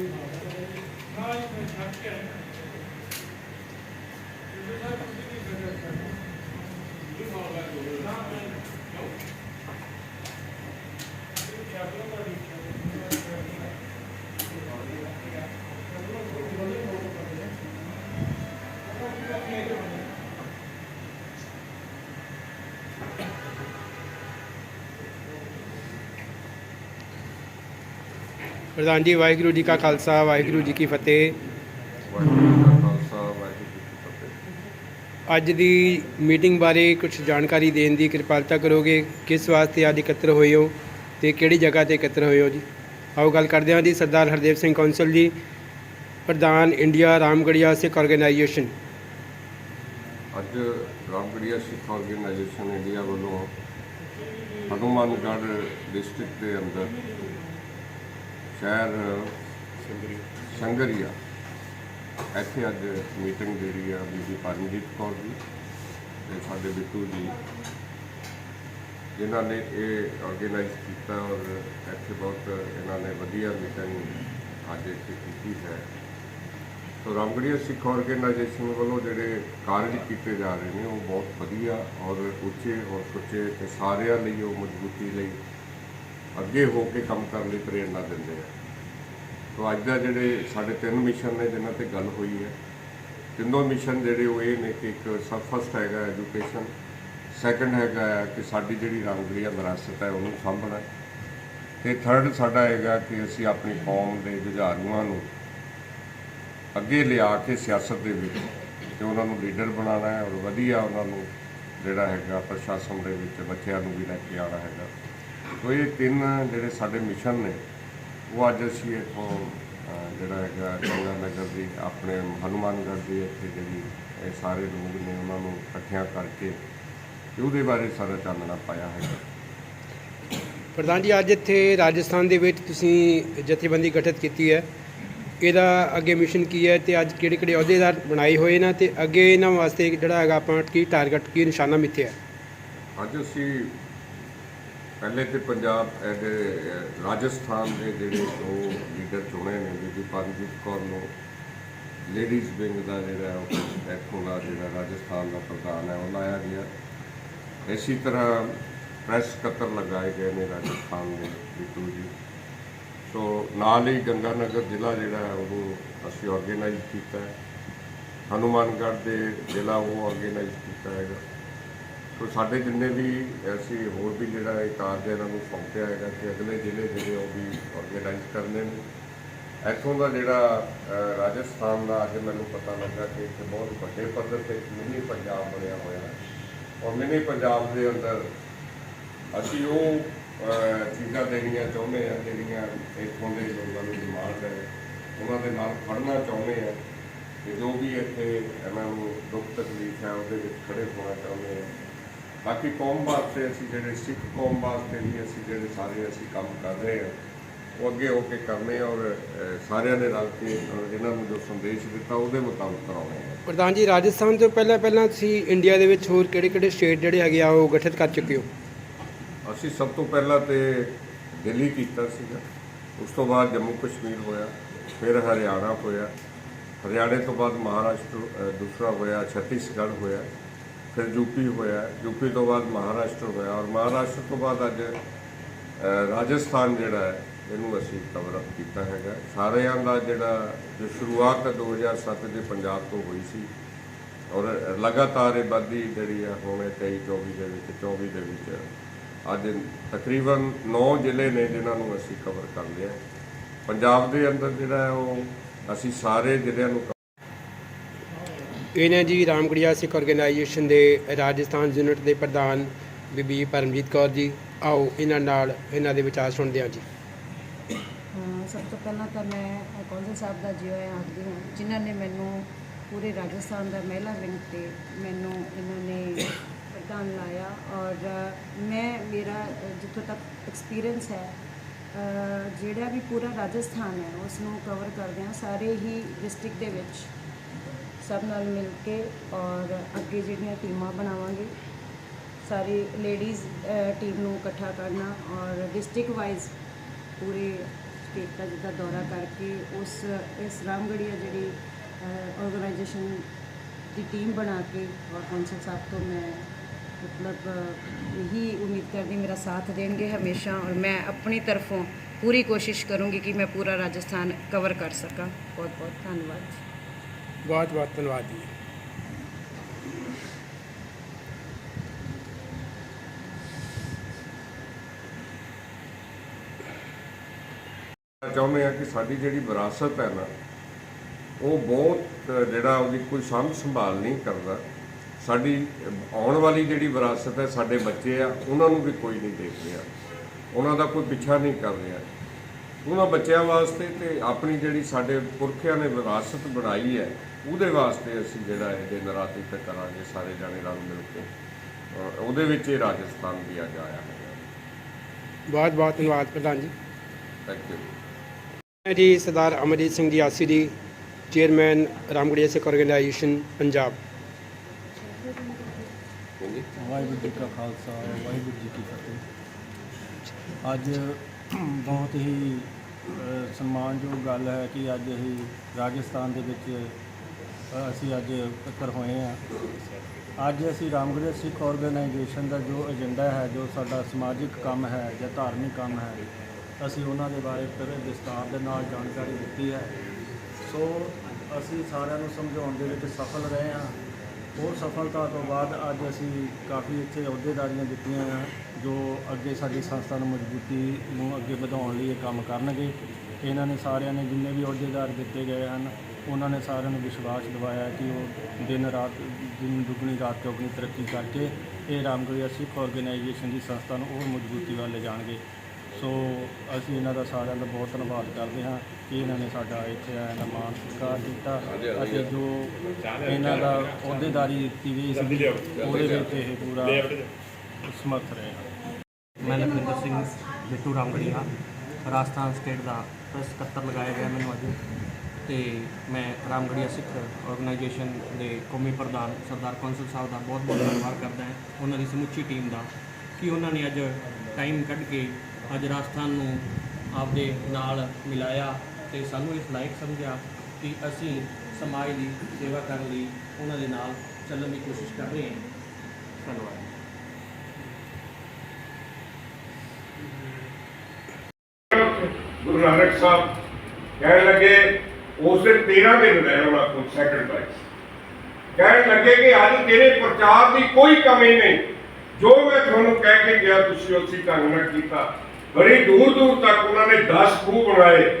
ਨਾਲ ਹੀ ਛੱਡ ਕੇ ਆਏ ਪ੍ਰਧਾਨ ਜੀ, ਵਾਹਿਗੁਰੂ ਜੀ ਕਾ ਖਾਲਸਾ, ਵਾਹਿਗੁਰੂ ਜੀ ਕੀ ਫਤਿਹ। ਵਾਹਿਗੁਰੂ ਜੀ ਕਾ ਖਾਲਸਾ ਵਾਹਿਗੁਰੂ ਜੀ ਕੀ ਫਤਿਹ ਅੱਜ ਦੀ ਮੀਟਿੰਗ ਬਾਰੇ ਕੁਝ ਜਾਣਕਾਰੀ ਦੇਣ ਦੀ ਕਿਰਪਾਲਤਾ ਕਰੋਗੇ। ਕਿਸ ਵਾਸਤੇ ਅੱਜ ਇਕੱਤਰ ਹੋਏ ਹੋ ਤੇ ਕਿਹੜੀ ਜਗ੍ਹਾ ਤੇ ਇਕੱਤਰ ਹੋਏ ਹੋ ਜੀ? ਆਓ ਗੱਲ ਕਰਦੇ ਹਾਂ ਜੀ, ਸਰਦਾਰ ਹਰਦੇਵ ਸਿੰਘ ਕੌਂਸਲ ਜੀ, ਪ੍ਰਧਾਨ ਇੰਡੀਆ ਰਾਮਗੜੀਆ ਸਿੱਖ ਆਰਗੇਨਾਈਜੇਸ਼ਨ। ਅੱਜ ਰਾਮਗੜੀਆ ਸਿੱਖ ਆਰਗੇਨਾਈਜੇਸ਼ਨ ਇੰਡੀਆ ਵੱਲੋਂ ਹਨੂਮਾਨਗੜ੍ਹ ਡਿਸਟ੍ਰਿਕਟ ਦੇ ਅੰਦਰ ਸ਼ਹਿਰ ਸੰਗਰੀਆ। ਇੱਥੇ ਅੱਜ ਮੀਟਿੰਗ ਜਿਹੜੀ ਆ ਬੀਬੀ ਪਰਮਜੀਤ ਕੌਰ ਜੀ ਤੇ ਸਾਡੇ ਬਿੱਟੂ ਜੀ। ਜਿਨ੍ਹਾਂ ਨੇ ਇਹ ਆਰਗੇਨਾਈਜ਼ ਕੀਤਾ ਔਰ ਇੱਥੇ ਬਹੁਤ ਇਹਨਾਂ ਨੇ ਵਧੀਆ ਮੀਟਿੰਗ ਅੱਜ ਇੱਥੇ ਕੀਤੀ ਹੈ। ਸੋ ਰਾਮਗੜੀਆ ਸਿੱਖ ਆਰਗੇਨਾਈਜੇਸ਼ਨ ਵੱਲੋਂ ਜਿਹੜੇ ਕਾਰਜ ਕੀਤੇ ਜਾ ਰਹੇ ਨੇ ਉਹ ਬਹੁਤ ਵਧੀਆ ਔਰ ਉੱਚੇ ਔਰ ਸੁੱਚੇ ਤੇ ਸਾਰਿਆਂ ਲਈ ਉਹ ਮਜ਼ਬੂਤੀ ਲਈ ਅੱਗੇ ਹੋ ਕੇ ਕੰਮ ਕਰਨ ਲਈ ਪ੍ਰੇਰਣਾ ਦਿੰਦੇ ਆ। ਸੋ ਅੱਜ ਦਾ ਜਿਹੜੇ ਸਾਡੇ ਤਿੰਨ ਮਿਸ਼ਨ ਨੇ, ਜਿਨ੍ਹਾਂ ਤੇ ਗੱਲ ਹੋਈ ਹੈ। ਤਿੰਨੋਂ ਮਿਸ਼ਨ ਜਿਹੜੇ ਉਹ ਇਹ ਨੇ ਕਿ ਇੱਕ ਸਭ ਫਸਟ ਹੈਗਾ ਐਜੂਕੇਸ਼ਨ ਸੈਕੰਡ ਹੈਗਾ ਹੈ ਕਿ ਸਾਡੀ ਜਿਹੜੀ ਰਾਮਗੜੀਆ ਵਿਰਾਸਤ ਹੈ, ਉਹਨੂੰ ਸਾਂਭਣਾ। ਤੇ ਥਰਡ ਸਾਡਾ ਹੈਗਾ ਕਿ ਅਸੀਂ ਆਪਣੀ ਕੌਮ ਦੇ ਜੁਝਾਰੂਆਂ ਨੂੰ ਅੱਗੇ ਲਿਆ ਕੇ ਸਿਆਸਤ ਦੇ ਵਿੱਚ ਤੇ ਉਹਨਾਂ ਨੂੰ ਲੀਡਰ ਬਣਾਉਣਾ ਹੈ ਔਰ ਵਧੀਆ ਉਹਨਾਂ ਨੂੰ ਜਿਹੜਾ ਹੈਗਾ ਪ੍ਰਸ਼ਾਸਨ ਦੇ ਵਿੱਚ ਬੱਚਿਆਂ ਨੂੰ ਵੀ ਲੈ ਕੇ ਆਉਣਾ ਹੈਗਾ। ਇਹ ਤਿੰਨ ਜਿਹੜੇ ਸਾਡੇ ਮਿਸ਼ਨ ਨੇ ਉਹ ਅੱਜ ਅਸੀਂ ਇੱਥੋਂ ਜਿਹੜਾ ਹੈਗਾ ਗੰਗਾ ਨਗਰ ਦੀ ਆਪਣੇ ਹਨੂਮਾਨਗੜ੍ਹ ਦੀ ਇੱਥੇ ਜਿਹੜੀ ਇਹ ਸਾਰੇ ਲੋਕ ਨੇ ਉਹਨਾਂ ਨੂੰ ਇਕੱਠਿਆਂ ਕਰਕੇ ਤੇ ਉਹਦੇ ਬਾਰੇ ਸਾਰਾ ਚਾਨਣਾ ਪਾਇਆ ਹੈਗਾ। ਪ੍ਰਧਾਨ ਜੀ ਅੱਜ ਇੱਥੇ ਰਾਜਸਥਾਨ ਦੇ ਵਿੱਚ ਤੁਸੀਂ ਜਥੇਬੰਦੀ ਗਠਿਤ ਕੀਤੀ ਹੈ। ਇਹਦਾ ਅੱਗੇ ਮਿਸ਼ਨ ਕੀ ਹੈ ਤੇ ਅੱਜ ਕਿਹੜੇ ਕਿਹੜੇ ਅਹੁਦੇਦਾਰ ਬਣਾਏ ਹੋਏ ਨੇ ਤੇ ਅੱਗੇ ਇਹਨਾਂ ਵਾਸਤੇ ਜਿਹੜਾ ਹੈਗਾ ਆਪਾਂ ਕੀ ਟਾਰਗੇਟ ਕੀ ਨਿਸ਼ਾਨਾ ਮਿੱਥਿਆ ਹੈ? ਅੱਜ ਅਸੀਂ ਪਹਿਲੇ ਤੇ ਪੰਜਾਬ ਇਹਦੇ ਰਾਜਸਥਾਨ ਦੇ ਜਿਹੜੇ ਦੋ ਲੀਡਰ ਚੁਣੇ ਨੇ ਬੀਬੀ ਪਰਮਜੀਤ ਕੌਰ ਨੂੰ ਲੇਡੀਜ਼ ਵਿੰਗ ਦਾ ਜਿਹੜਾ ਉਹ ਇੱਥੋਂ ਦਾ ਜਿਹੜਾ ਰਾਜਸਥਾਨ ਦਾ ਪ੍ਰਧਾਨ ਹੈ, ਉਹ ਲਾਇਆ ਗਿਆ। ਇਸੇ ਤਰ੍ਹਾਂ ਪ੍ਰੈਸ ਸਕੱਤਰ ਲਗਾਏ ਗਏ ਨੇ ਰਾਜਸਥਾਨ ਦੇ ਬਿੱਟੂ ਜੀ। ਸੋ ਨਾਲ ਹੀ ਗੰਗਾਨਗਰ ਜ਼ਿਲ੍ਹਾ ਜਿਹੜਾ ਹੈ, ਉਹਨੂੰ ਅਸੀਂ ਆਰਗੇਨਾਈਜ਼ ਕੀਤਾ ਹੈ। ਹਨੂਮਾਨਗੜ੍ਹ ਦੇ ਜ਼ਿਲ੍ਹਾ ਉਹ ਆਰਗੇਨਾਈਜ਼ ਕੀਤਾ ਹੈਗਾ। ਸੋ ਸਾਡੇ ਜਿੰਨੇ ਵੀ ਅਸੀਂ ਹੋਰ ਵੀ ਜਿਹੜਾ ਇਹ ਕਾਰਜ ਇਹਨਾਂ ਨੂੰ ਸੌਂਪਿਆ ਹੈਗਾ ਕਿ ਅਗਲੇ ਜ਼ਿਲ੍ਹੇ ਜਿਹੜੇ ਉਹ ਵੀ ਆਰਗੇਨਾਈਜ਼ ਕਰਨੇ ਨੇ। ਇੱਥੋਂ ਦਾ ਜਿਹੜਾ ਰਾਜਸਥਾਨ ਦਾ ਅੱਜ ਮੈਨੂੰ ਪਤਾ ਲੱਗਾ ਕਿ ਇੱਕ ਬਹੁਤ ਵੱਡੇ ਪੱਧਰ ਤੇ ਮਿੰਨੀ ਪੰਜਾਬ ਬਣਿਆ ਹੋਇਆ ਹੈ। ਔਰ ਮਿੰਨੀ ਪੰਜਾਬ ਦੇ ਅੰਦਰ ਅਸੀਂ ਉਹ ਚੀਜ਼ਾਂ ਦੇਣੀਆਂ ਚਾਹੁੰਦੇ ਹਾਂ, ਜਿਹੜੀਆਂ ਇੱਥੋਂ ਦੇ ਲੋਕਾਂ ਨੂੰ ਡਿਮਾਂਡ ਹੈ। ਉਹਨਾਂ ਦੇ ਨਾਲ ਖੜਨਾ ਚਾਹੁੰਦੇ ਹਾਂ ਕਿ ਜੋ ਵੀ ਇੱਥੇ ਇਹਨਾਂ ਨੂੰ ਦੁੱਖ ਤਕਲੀਫ ਹੈ, ਉਹਦੇ ਵਿੱਚ ਖੜੇ ਹੋਣਾ ਚਾਹੁੰਦੇ ਹਾਂ। ਬਾਕੀ ਕੌਮ ਵਾਸਤੇ ਅਸੀਂ ਜਿਹੜੇ ਸਿੱਖ ਕੌਮ ਵਾਸਤੇ ਵੀ ਅਸੀਂ ਜਿਹੜੇ ਸਾਰੇ ਅਸੀਂ ਕੰਮ ਕਰ ਰਹੇ ਹਾਂ ਉਹ ਅੱਗੇ ਹੋ ਕੇ ਕਰਨੇ ਔਰ ਸਾਰਿਆਂ ਨੇ ਰਲ ਕੇ ਇਹਨਾਂ ਨੂੰ ਜੋ ਸੰਦੇਸ਼ ਦਿੱਤਾ ਉਹਦੇ ਮੁਤਾਬਕ ਕਰਾਉਣੇ ਆ। ਪ੍ਰਧਾਨ ਜੀ ਰਾਜਸਥਾਨ ਤੋਂ ਪਹਿਲਾਂ ਪਹਿਲਾਂ ਤੁਸੀਂ ਇੰਡੀਆ ਦੇ ਵਿੱਚ ਹੋਰ ਕਿਹੜੇ ਕਿਹੜੇ ਸਟੇਟ ਜਿਹੜੇ ਹੈਗੇ ਆ ਉਹ ਗਠਿਤ ਕਰ ਚੁੱਕੇ ਹੋ? ਅਸੀਂ ਸਭ ਤੋਂ ਪਹਿਲਾਂ ਤੇ ਦਿੱਲੀ ਕੀਤਾ ਸੀਗਾ। ਉਸ ਤੋਂ ਬਾਅਦ ਜੰਮੂ ਕਸ਼ਮੀਰ ਹੋਇਆ ਫਿਰ ਹਰਿਆਣਾ ਹੋਇਆ। ਹਰਿਆਣੇ ਤੋਂ ਬਾਅਦ ਮਹਾਰਾਸ਼ਟਰ ਦੂਸਰਾ ਹੋਇਆ ਛੱਤੀਸਗੜ੍ਹ ਹੋਇਆ। ਫਿਰ ਯੂਪੀ ਹੋਇਆ। ਯੂਪੀ ਤੋਂ ਬਾਅਦ ਮਹਾਰਾਸ਼ਟਰ ਹੋਇਆ ਔਰ ਮਹਾਰਾਸ਼ਟਰ ਤੋਂ ਬਾਅਦ ਅੱਜ ਰਾਜਸਥਾਨ ਜਿਹੜਾ ਹੈ, ਇਹਨੂੰ ਅਸੀਂ ਕਵਰ ਅਪ ਕੀਤਾ ਹੈਗਾ। ਸਾਰਿਆਂ ਦਾ ਜਿਹੜਾ, ਜੋ ਸ਼ੁਰੂਆਤ ਹੈ 2007 ਦੇ ਪੰਜਾਬ ਤੋਂ ਹੋਈ ਸੀ ਔਰ ਲਗਾਤਾਰ ਇਹ ਵੱਧਦੀ ਜਿਹੜੀ ਆ ਹੁਣ ਇਹ 23 24 ਦੇ ਵਿੱਚ 24 ਦੇ ਵਿੱਚ ਅੱਜ ਤਕਰੀਬਨ 9 ਜ਼ਿਲ੍ਹੇ ਨੇ ਜਿਨ੍ਹਾਂ ਨੂੰ ਅਸੀਂ ਕਵਰ ਕਰ ਲਿਆ। ਪੰਜਾਬ ਦੇ ਅੰਦਰ ਜਿਹੜਾ ਉਹ ਅਸੀਂ ਸਾਰੇ ਜ਼ਿਲ੍ਹਿਆਂ ਨੂੰ ਇਹ ਨੇ ਜੀ ਰਾਮਗੜੀਆ ਸਿੱਖ ਆਰਗੇਨਾਈਜੇਸ਼ਨ ਦੇ ਰਾਜਸਥਾਨ ਯੂਨਿਟ ਦੇ ਪ੍ਰਧਾਨ ਬੀਬੀ ਪਰਮਜੀਤ ਕੌਰ ਜੀ, ਆਓ ਇਹਨਾਂ ਨਾਲ ਇਹਨਾਂ ਦੇ ਵਿਚਾਰ ਸੁਣਦੇ ਹਾਂ ਜੀ। ਸਭ ਤੋਂ ਪਹਿਲਾਂ ਤਾਂ ਮੈਂ ਕੌਂਸਲ ਸਾਹਿਬ ਦਾ ਜਿਉ ਆਖਦੀ ਹਾਂ, ਜਿਨ੍ਹਾਂ ਨੇ ਮੈਨੂੰ ਪੂਰੇ ਰਾਜਸਥਾਨ ਦਾ ਮਹਿਲਾ ਵਿੰਗ ਤੇ ਮੈਨੂੰ ਇਹਨਾਂ ਨੇ ਪ੍ਰਧਾਨ ਲਾਇਆ ਔਰ ਮੈਂ, ਮੇਰਾ ਜਿੱਥੋਂ ਤੱਕ ਐਕਸਪੀਰੀਅੰਸ ਹੈ ਜਿਹੜਾ ਵੀ ਪੂਰਾ ਰਾਜਸਥਾਨ ਹੈ ਉਸ ਨੂੰ ਕਵਰ ਕਰਦੇ ਹਾਂ, ਸਾਰੇ ਹੀ ਡਿਸਟ੍ਰਿਕਟ ਦੇ ਵਿੱਚ। ਸਭ ਨਾਲ ਮਿਲ ਕੇ ਔਰ ਅੱਗੇ ਜਿਹੜੀਆਂ ਟੀਮਾਂ ਬਣਾਵਾਂਗੇ, ਸਾਰੀ ਲੇਡੀਜ਼ ਟੀਮ ਨੂੰ ਇਕੱਠਾ ਕਰਨਾ ਔਰ ਡਿਸਟ੍ਰਿਕਟ ਵਾਈਜ਼ ਪੂਰੇ ਸਟੇਟ ਦਾ ਜਿੱਦਾਂ ਦੌਰਾ ਕਰਕੇ ਉਸ, ਇਸ ਰਾਮਗੜੀਆ ਜਿਹੜੀ ਆਰਗੇਨਾਈਜੇਸ਼ਨ ਦੀ ਟੀਮ ਬਣਾ ਕੇ ਔਰ ਕੌਂਸਲ ਸਾਹਿਬ ਤੋਂ ਮੈਂ ਮਤਲਬ ਇਹੀ ਉਮੀਦ ਕਰਦੀ ਮੇਰਾ ਸਾਥ ਦੇਣਗੇ ਹਮੇਸ਼ਾ ਔਰ ਮੈਂ ਆਪਣੀ ਤਰਫੋਂ ਪੂਰੀ ਕੋਸ਼ਿਸ਼ ਕਰੂੰਗੀ ਕਿ ਮੈਂ ਪੂਰਾ ਰਾਜਸਥਾਨ ਕਵਰ ਕਰ ਸਕਾਂ। ਬਹੁਤ ਬਹੁਤ ਧੰਨਵਾਦ ਬਹੁਤ ਬਹੁਤ ਧੰਨਵਾਦ ਜੀ। ਚਾਹੁੰਦੇ ਆ ਕਿ ਸਾਡੀ ਜਿਹੜੀ ਵਿਰਾਸਤ ਹੈ ਨਾ, ਉਹ ਬਹੁਤ, ਜਿਹੜਾ ਉਹਦੀ ਕੋਈ ਸਾਂਭ ਸੰਭਾਲ ਨਹੀਂ ਕਰਦਾ। ਸਾਡੀ ਆਉਣ ਵਾਲੀ ਜਿਹੜੀ ਵਿਰਾਸਤ ਹੈ, ਸਾਡੇ ਬੱਚੇ ਆ, ਉਹਨਾਂ ਨੂੰ ਵੀ ਕੋਈ ਨਹੀਂ ਦੇਖ ਰਿਹਾ। ਉਹਨਾਂ ਦਾ ਕੋਈ ਪਿੱਛਾ ਨਹੀਂ ਕਰ ਰਿਹਾ। ਉਹਨਾਂ ਬੱਚਿਆਂ ਵਾਸਤੇ ਤੇ ਆਪਣੀ ਜਿਹੜੀ ਸਾਡੇ ਪੁਰਖਿਆਂ ਨੇ ਵਿਰਾਸਤ ਬਣਾਈ ਹੈ ਉਹਦੇ ਵਾਸਤੇ ਅਸੀਂ ਜਿਹੜਾ ਇਹ ਦਿਨ ਰਾਤ ਇੱਕ ਕਰਾਂਗੇ ਸਾਰੇ ਜਾਣੇ ਰਲ ਮਿਲ ਕੇ। ਉਹਦੇ ਵਿੱਚ ਇਹ ਰਾਜਸਥਾਨ ਵੀ ਅੱਜ ਆਇਆ ਹੈ ਬਹੁਤ ਬਹੁਤ ਧੰਨਵਾਦ ਪ੍ਰਧਾਨ ਜੀ। ਥੈਂਕ ਯੂ ਮੈਂ ਜੀ ਸਰਦਾਰ ਅਮਰਜੀਤ ਸਿੰਘ ਜੀ ਆਸੀ ਜੀ ਚੇਅਰਮੈਨ ਰਾਮਗੜੀਆ ਸਿੱਖ ਆਰਗੇਨਾਈਜੇਸ਼ਨ ਪੰਜਾਬ। ਵਾਹਿਗੁਰੂ ਜੀ ਕਾ ਖਾਲਸਾ ਵਾਹਿਗੁਰੂ ਜੀ ਕੀ ਫਤਿਹ। ਅੱਜ ਬਹੁਤ ਹੀ ਸਨਮਾਨਯੋਗ ਗੱਲ ਹੈ ਕਿ ਅੱਜ ਅਸੀਂ ਰਾਜਸਥਾਨ ਦੇ ਵਿੱਚ ਅਸੀਂ ਅੱਜ ਇਕੱਤਰ ਹੋਏ ਹਾਂ। ਅੱਜ ਅਸੀਂ ਰਾਮਗੜ੍ਹ ਸਿੱਖ ਆਰਗੇਨਾਈਜੇਸ਼ਨ ਦਾ ਜੋ ਏਜੰਡਾ ਹੈ, ਜੋ ਸਾਡਾ ਸਮਾਜਿਕ ਕੰਮ ਹੈ ਜਾਂ ਧਾਰਮਿਕ ਕੰਮ ਹੈ, ਅਸੀਂ ਉਹਨਾਂ ਦੇ ਬਾਰੇ ਫਿਰ ਵਿਸਤਾਰ ਦੇ ਨਾਲ ਜਾਣਕਾਰੀ ਦਿੱਤੀ ਹੈ। ਸੋ ਅਸੀਂ ਸਾਰਿਆਂ ਨੂੰ ਸਮਝਾਉਣ ਦੇ ਵਿੱਚ ਸਫਲ ਰਹੇ ਹਾਂ। ਉਹ ਸਫਲਤਾ ਤੋਂ ਬਾਅਦ ਅੱਜ ਅਸੀਂ ਕਾਫੀ ਇੱਥੇ ਅਹੁਦੇਦਾਰੀਆਂ ਦਿੱਤੀਆਂ ਆ, ਜੋ ਅੱਗੇ ਸਾਡੀ ਸੰਸਥਾ ਨੂੰ ਮਜ਼ਬੂਤੀ ਨੂੰ ਅੱਗੇ ਵਧਾਉਣ ਲਈ ਇਹ ਕੰਮ ਕਰਨਗੇ। ਇਹਨਾਂ ਨੇ ਸਾਰਿਆਂ ਨੇ ਜਿੰਨੇ ਵੀ ਅਹੁਦੇਦਾਰ ਦਿੱਤੇ ਗਏ ਹਨ, ਉਹਨਾਂ ਨੇ ਸਾਰਿਆਂ ਨੂੰ ਵਿਸ਼ਵਾਸ ਦਿਵਾਇਆ ਕਿ ਉਹ ਦਿਨ ਰਾਤ, ਦਿਨ ਦੁੱਗਣੀ ਰਾਤ ਚੌਗਣੀ ਤਰੱਕੀ ਕਰਕੇ ਇਹ ਰਾਮਗੜੀਆ ਸਿੱਖ ਆਰਗੇਨਾਈਜੇਸ਼ਨ ਦੀ ਸੰਸਥਾ ਨੂੰ ਹੋਰ ਮਜ਼ਬੂਤੀ ਵੱਲ ਲੈ ਜਾਣਗੇ ਸੋ ਅਸੀਂ ਇਹਨਾਂ ਦਾ ਸਾਰਿਆਂ ਦਾ ਬਹੁਤ ਧੰਨਵਾਦ ਕਰਦੇ ਹਾਂ ਕਿ ਇਹਨਾਂ ਨੇ ਸਾਡਾ ਇੱਥੇ ਆਇਆ ਦਾ ਮਾਣ ਸਤਿਕਾਰ ਕੀਤਾ। ਅਤੇ ਜੋ ਇਹਨਾਂ ਦਾ ਅਹੁਦੇਦਾਰੀ ਦਿੱਤੀ ਗਈ ਸੀ, ਉਹਦੇ ਵਿੱਚ ਇਹ ਪੂਰਾ ਸਮਰਥ ਰਹੇ ਹਨ ਮੈਂ ਲਖਵਿੰਦਰ ਸਿੰਘ ਬਿੱਟੂ ਰਾਮਗੜੀਆ, ਰਾਜਸਥਾਨ ਸਟੇਟ ਦਾ ਪ੍ਰੈਸ ਸਕੱਤਰ ਲਗਾਇਆ ਗਿਆ ਮੈਨੂੰ ਅੱਜ। ਤੇ ਮੈਂ ਰਾਮਗੜੀਆ ਸਿੱਖ ਆਰਗੇਨਾਈਜੇਸ਼ਨ ਦੇ ਕੌਮੀ ਪ੍ਰਧਾਨ ਸਰਦਾਰ ਕੌਂਸਲ ਸਾਹਿਬ ਦਾ ਬਹੁਤ ਬਹੁਤ ਧੰਨਵਾਦ ਕਰਦਾ ਹਾਂ। ਉਹਨਾਂ ਦੀ ਸਮੁੱਚੀ ਟੀਮ ਦਾ, ਕਿ ਉਹਨਾਂ ਨੇ ਅੱਜ ਟਾਈਮ ਕੱਢ ਕੇ ਅੱਜ ਰਾਜਸਥਾਨ ਨੂੰ ਆਪਦੇ ਨਾਲ ਮਿਲਾਇਆ ਤੇ ਸਾਨੂੰ ਇਸ ਲਾਇਕ ਸਮਝਿਆ ਕਿ ਅਸੀਂ ਸਮਾਜ ਦੀ ਸੇਵਾ ਕਰਨ ਲਈ ਉਹਨਾਂ ਦੇ ਨਾਲ ਚੱਲਣ ਦੀ ਕੋਸ਼ਿਸ਼ ਕਰ ਰਹੇ ਹਾਂ। ਧੰਨਵਾਦ। ਗੁਰੂ ਨਾਨਕ ਸਾਹਿਬ ਕਹਿਣ ਲੱਗੇ, ਉਸ ਦਿਨ 13 ਦਿਨ ਰਹੇ ਉਹਨਾਂ ਕੋਲ ਸੈਕਰੀਫਾਈਸ ਕਹਿਣ ਲੱਗੇ ਕਿ ਅੱਜ ਤੇਰੇ ਪ੍ਰਚਾਰ ਦੀ ਕੋਈ ਕਮੀ ਨਹੀਂ। ਜੋ ਮੈਂ ਤੁਹਾਨੂੰ ਕਹਿ ਕੇ ਗਿਆ, ਤੁਸੀਂ ਉਸੇ ਢੰਗ ਨਾਲ ਕੀਤਾ। ਬੜੀ ਦੂਰ ਦੂਰ ਤੱਕ ਉਹਨਾਂ ਨੇ 10 ਖੂਹ ਬਣਾਏ।